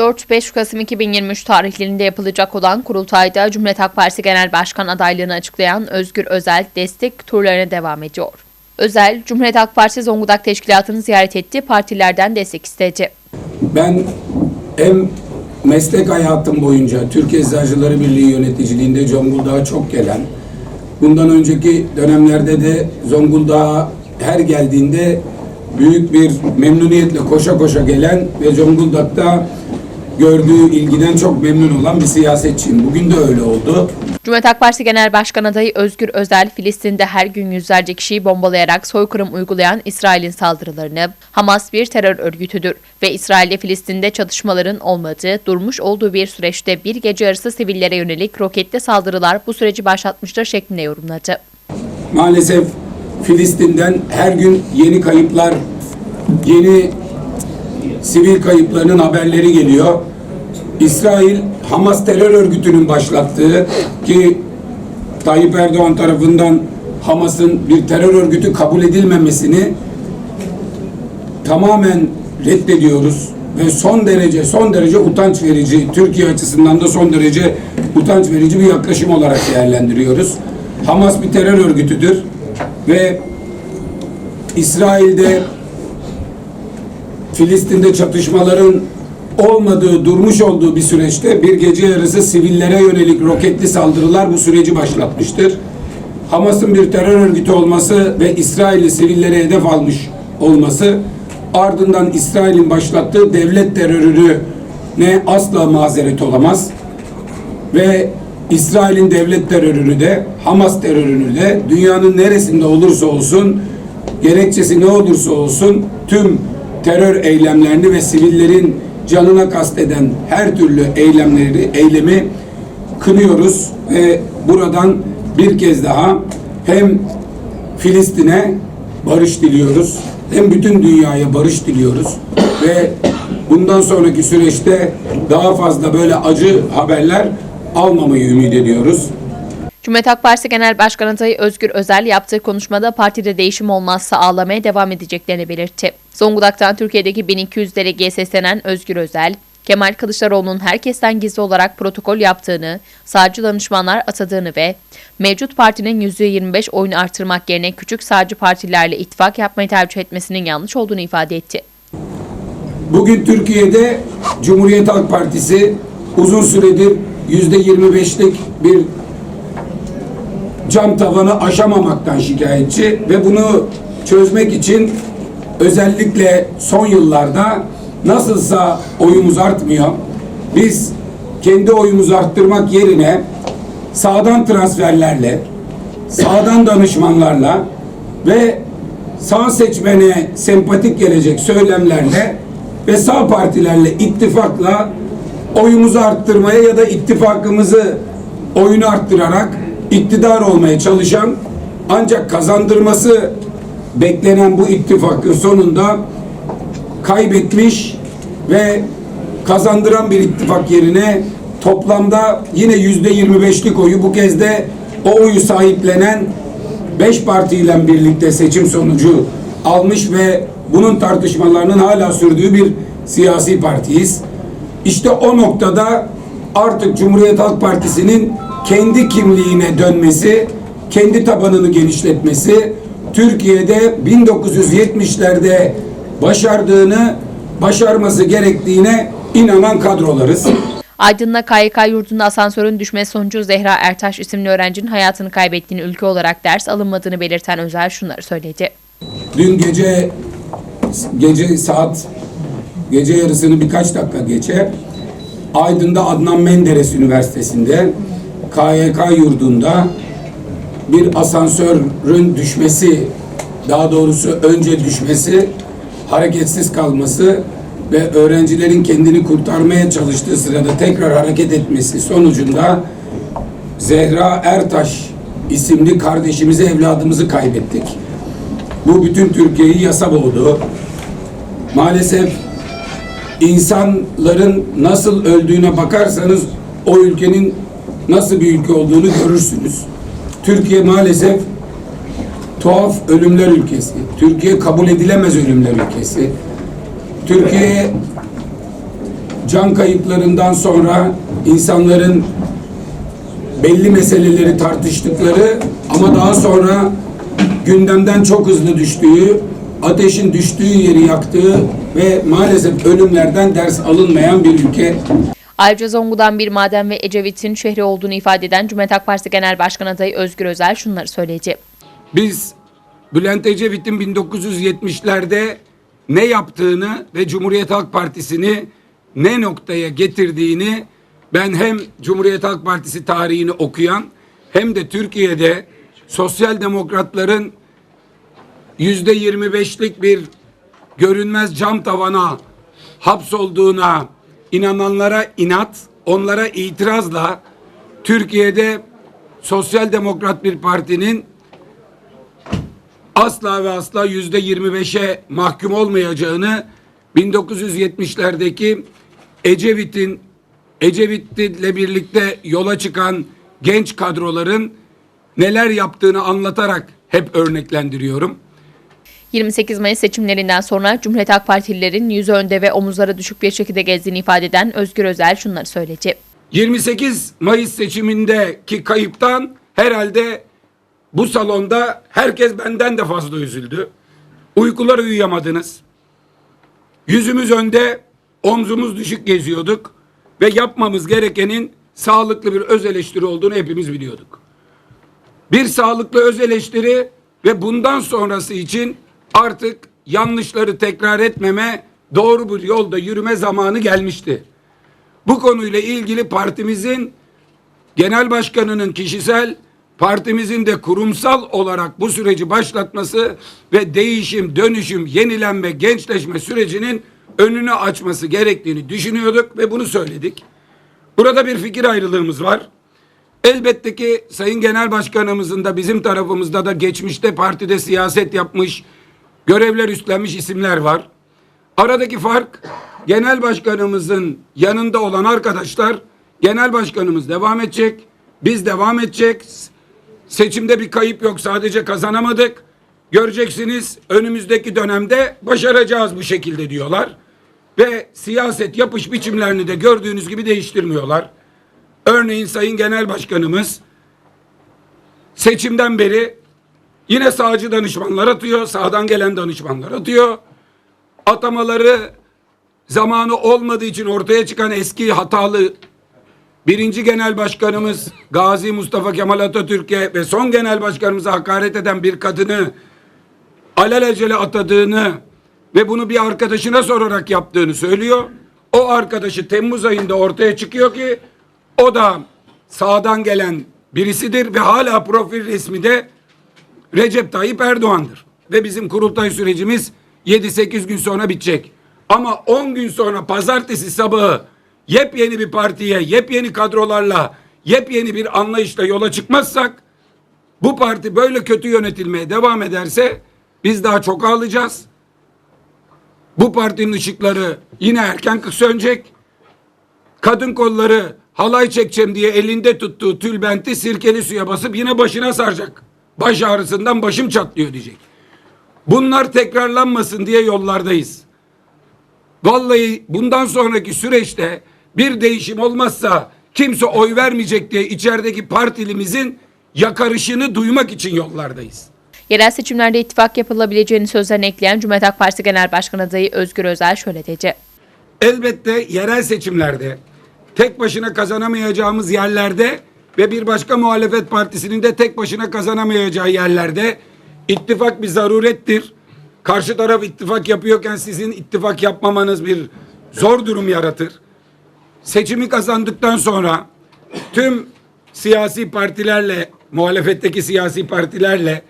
4-5 Kasım 2023 tarihlerinde yapılacak olan kurultayda Cumhuriyet Halk Partisi Genel Başkan adaylığını açıklayan Özgür Özel destek turlarına devam ediyor. Özel, Cumhuriyet Halk Partisi Zonguldak Teşkilatı'nı ziyaret etti, partilerden destek istedi. Ben hem meslek hayatım boyunca Türk Eczacıları Birliği yöneticiliğinde Zonguldak'a çok gelen, bundan önceki dönemlerde de Zonguldak'a her geldiğinde büyük bir memnuniyetle koşa koşa gelen ve Zonguldak'ta gördüğü ilgiden çok memnun olan bir siyasetçiyim. Bugün de öyle oldu. Cumhuriyet Halk Partisi Genel Başkan adayı Özgür Özel, Filistin'de her gün yüzlerce kişiyi bombalayarak soykırım uygulayan İsrail'in saldırılarını, Hamas bir terör örgütüdür ve İsrail'le Filistin'de çatışmaların olmadığı, durmuş olduğu bir süreçte bir gece yarısı sivillere yönelik roketli saldırılar bu süreci başlatmıştır şeklinde yorumladı. Maalesef Filistin'den her gün yeni kayıplar, yeni sivil kayıplarının haberleri geliyor. İsrail Hamas terör örgütünün başlattığı ki Tayyip Erdoğan tarafından Hamas'ın bir terör örgütü kabul edilmemesini tamamen reddediyoruz ve son derece son derece utanç verici Türkiye açısından da son derece utanç verici bir yaklaşım olarak değerlendiriyoruz. Hamas bir terör örgütüdür ve İsrail'de Filistin'de çatışmaların olmadığı, durmuş olduğu bir süreçte bir gece yarısı sivillere yönelik roketli saldırılar bu süreci başlatmıştır. Hamas'ın bir terör örgütü olması ve İsrail'i sivillere hedef almış olması ardından İsrail'in başlattığı devlet terörünü ne asla mazeret olamaz. Ve İsrail'in devlet terörünü de Hamas terörünü de dünyanın neresinde olursa olsun gerekçesi ne olursa olsun tüm terör eylemlerini ve sivillerin canına kasteden her türlü eylemleri, eylemi kınıyoruz ve buradan bir kez daha hem Filistin'e barış diliyoruz hem bütün dünyaya barış diliyoruz ve bundan sonraki süreçte daha fazla böyle acı haberler almamayı ümit ediyoruz. Cumhuriyet Halk Partisi Genel Başkan adayı Özgür Özel yaptığı konuşmada partide değişim olmazsa ağlamaya devam edeceklerini belirtti. Zonguldak'tan Türkiye'deki 1200 delegeye seslenen Özgür Özel, Kemal Kılıçdaroğlu'nun herkesten gizli olarak protokol yaptığını, sağcı danışmanlar atadığını ve mevcut partinin %25 oyunu artırmak yerine küçük sağcı partilerle ittifak yapmayı tercih etmesinin yanlış olduğunu ifade etti. Bugün Türkiye'de Cumhuriyet Halk Partisi uzun süredir yüzde 25'lik bir cam tavanı aşamamaktan şikayetçi ve bunu çözmek için özellikle son yıllarda nasılsa oyumuz artmıyor. Biz kendi oyumuzu arttırmak yerine sağdan transferlerle, sağdan danışmanlarla ve sağ seçmene sempatik gelecek söylemlerle ve sağ partilerle ittifakla oyumuzu arttırmaya ya da ittifakımızı oyunu arttırarak iktidar olmaya çalışan ancak kazandırması beklenen bu ittifakın sonunda kaybetmiş ve kazandıran bir ittifak yerine toplamda yine yüzde 25'lik oyu bu kez de o oyu sahiplenen beş partiyle birlikte seçim sonucu almış ve bunun tartışmalarının hala sürdüğü bir siyasi partiyiz. İşte o noktada artık Cumhuriyet Halk Partisi'nin kendi kimliğine dönmesi, kendi tabanını genişletmesi, Türkiye'de 1970'lerde başardığını başarması gerektiğine inanan kadrolarız. Aydın'da KYK yurdunda asansörün düşmesi sonucu Zehra Ertaş isimli öğrencinin hayatını kaybettiğini ülke olarak ders alınmadığını belirten Özel şunları söyledi. Dün gece gece saat gece yarısını birkaç dakika geçe Aydın'da Adnan Menderes Üniversitesi'nde KYK yurdunda bir asansörün düşmesi daha doğrusu önce düşmesi hareketsiz kalması ve öğrencilerin kendini kurtarmaya çalıştığı sırada tekrar hareket etmesi sonucunda Zehra Ertaş isimli kardeşimizi, evladımızı kaybettik. Bu bütün Türkiye'yi yasa boğdu. Maalesef insanların nasıl öldüğüne bakarsanız o ülkenin nasıl bir ülke olduğunu görürsünüz. Türkiye maalesef tuhaf ölümler ülkesi. Türkiye kabul edilemez ölümler ülkesi. Türkiye can kayıplarından sonra insanların belli meseleleri tartıştıkları ama daha sonra gündemden çok hızlı düştüğü, ateşin düştüğü yeri yaktığı ve maalesef ölümlerden ders alınmayan bir ülke. Ayrıca Zonguldak'ın bir maden ve Ecevit'in şehri olduğunu ifade eden Cumhuriyet Halk Partisi Genel Başkan adayı Özgür Özel şunları söyleyecek. Biz Bülent Ecevit'in 1970'lerde ne yaptığını ve Cumhuriyet Halk Partisi'ni ne noktaya getirdiğini ben hem Cumhuriyet Halk Partisi tarihini okuyan hem de Türkiye'de sosyal demokratların yüzde 25'lik bir görünmez cam tavana hapsolduğuna inananlara inat, onlara itirazla Türkiye'de sosyal demokrat bir partinin asla ve asla yüzde 25'e mahkum olmayacağını 1970'lerdeki Ecevit'in Ecevit'le birlikte yola çıkan genç kadroların neler yaptığını anlatarak hep örneklendiriyorum. 28 Mayıs seçimlerinden sonra Cumhuriyet Halk Partililerin yüzü önde ve omuzları düşük bir şekilde gezdiğini ifade eden Özgür Özel şunları söyleyecek. 28 Mayıs seçimindeki kayıptan herhalde bu salonda herkes benden de fazla üzüldü. Uykular uyuyamadınız. Yüzümüz önde, omzumuz düşük geziyorduk ve yapmamız gerekenin sağlıklı bir öz eleştiri olduğunu hepimiz biliyorduk. Bir sağlıklı öz eleştiri ve bundan sonrası için artık yanlışları tekrar etmeme, doğru bir yolda yürüme zamanı gelmişti. Bu konuyla ilgili partimizin genel başkanının kişisel, partimizin de kurumsal olarak bu süreci başlatması ve değişim, dönüşüm, yenilenme, gençleşme sürecinin önünü açması gerektiğini düşünüyorduk ve bunu söyledik. Burada bir fikir ayrılığımız var. Elbette ki Sayın Genel Başkanımızın da bizim tarafımızda da geçmişte partide siyaset yapmış, görevler üstlenmiş isimler var. Aradaki fark genel başkanımızın yanında olan arkadaşlar genel başkanımız devam edecek. Biz devam edecek. Seçimde bir kayıp yok sadece kazanamadık. Göreceksiniz önümüzdeki dönemde başaracağız bu şekilde diyorlar. Ve siyaset yapış biçimlerini de gördüğünüz gibi değiştirmiyorlar. Örneğin Sayın Genel Başkanımız seçimden beri yine sağcı danışmanlar atıyor, sağdan gelen danışmanlar atıyor atamaları zamanı olmadığı için ortaya çıkan eski hatalı birinci genel başkanımız Gazi Mustafa Kemal Atatürk'e ve son genel başkanımıza hakaret eden bir kadını alelacele atadığını ve bunu bir arkadaşına sorarak yaptığını söylüyor. O arkadaşı Temmuz ayında ortaya çıkıyor ki o da sağdan gelen birisidir ve hala profil resmi de Recep Tayyip Erdoğan'dır. Ve bizim kurultay sürecimiz 7-8 gün sonra bitecek. Ama 10 gün sonra pazartesi sabahı yepyeni bir partiye, yepyeni kadrolarla, yepyeni bir anlayışla yola çıkmazsak bu parti böyle kötü yönetilmeye devam ederse biz daha çok ağlayacağız. Bu partinin ışıkları yine erken sönecek. Kadın kolları halay çekeceğim diye elinde tuttuğu tülbenti sirkeli suya basıp yine başına saracak. Baş ağrısından başım çatlıyor diyecek. Bunlar tekrarlanmasın diye yollardayız. Vallahi bundan sonraki süreçte bir değişim olmazsa kimse oy vermeyecek diye içerideki partilimizin yakarışını duymak için yollardayız. Yerel seçimlerde ittifak yapılabileceğini sözlerine ekleyen Cumhuriyet Halk Partisi Genel Başkan adayı Özgür Özel şöyle dedi. Elbette yerel seçimlerde tek başına kazanamayacağımız yerlerde ve bir başka muhalefet partisinin de tek başına kazanamayacağı yerlerde ittifak bir zarurettir. Karşı taraf ittifak yapıyorken sizin ittifak yapmamanız bir zor durum yaratır. Seçimi kazandıktan sonra tüm siyasi partilerle, muhalefetteki siyasi partilerle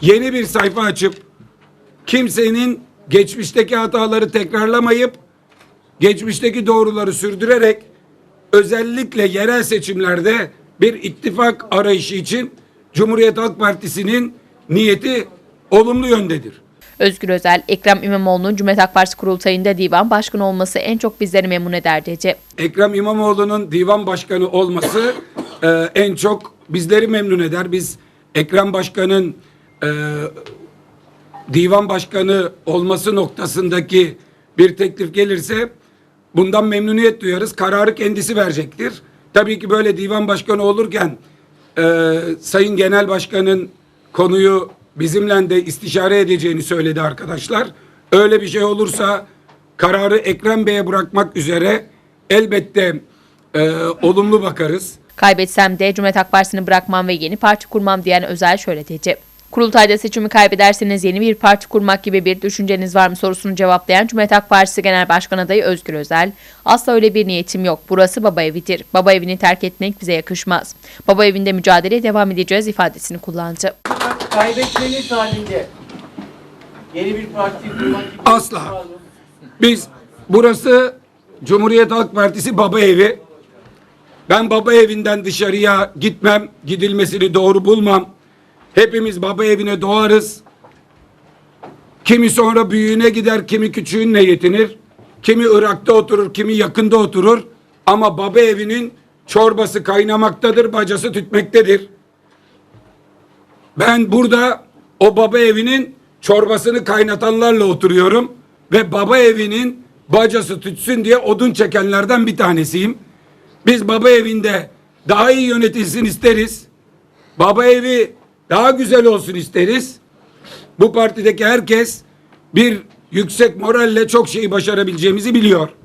yeni bir sayfa açıp kimsenin geçmişteki hataları tekrarlamayıp geçmişteki doğruları sürdürerek özellikle yerel seçimlerde bir ittifak arayışı için Cumhuriyet Halk Partisi'nin niyeti olumlu yöndedir. Özgür Özel, Ekrem İmamoğlu'nun Cumhuriyet Halk Partisi kurultayında divan başkanı olması en çok bizleri memnun eder dedi. Ekrem İmamoğlu'nun divan başkanı olması e, en çok bizleri memnun eder. Biz Ekrem Başkan'ın e, divan başkanı olması noktasındaki bir teklif gelirse Bundan memnuniyet duyarız. Kararı kendisi verecektir. Tabii ki böyle divan başkanı olurken e, Sayın Genel Başkan'ın konuyu bizimle de istişare edeceğini söyledi arkadaşlar. Öyle bir şey olursa kararı Ekrem Bey'e bırakmak üzere elbette e, olumlu bakarız. Kaybetsem de Cumhuriyet Halk Partisi'ni bırakmam ve yeni parti kurmam diyen Özel şöyle dedi. Kurultayda seçimi kaybederseniz yeni bir parti kurmak gibi bir düşünceniz var mı sorusunu cevaplayan Cumhuriyet Halk Partisi Genel Başkan Adayı Özgür Özel, asla öyle bir niyetim yok. Burası baba evidir. Baba evini terk etmek bize yakışmaz. Baba evinde mücadeleye devam edeceğiz ifadesini kullandı. kaybetmeniz halinde yeni bir parti kurmak gibi Asla. mı? Biz burası Cumhuriyet Halk Partisi baba evi. Ben baba evinden dışarıya gitmem, gidilmesini doğru bulmam. Hepimiz baba evine doğarız. Kimi sonra büyüğüne gider, kimi küçüğünle yetinir. Kimi Irak'ta oturur, kimi yakında oturur. Ama baba evinin çorbası kaynamaktadır, bacası tütmektedir. Ben burada o baba evinin çorbasını kaynatanlarla oturuyorum ve baba evinin bacası tütsün diye odun çekenlerden bir tanesiyim. Biz baba evinde daha iyi yönetilsin isteriz. Baba evi daha güzel olsun isteriz. Bu partideki herkes bir yüksek moralle çok şeyi başarabileceğimizi biliyor.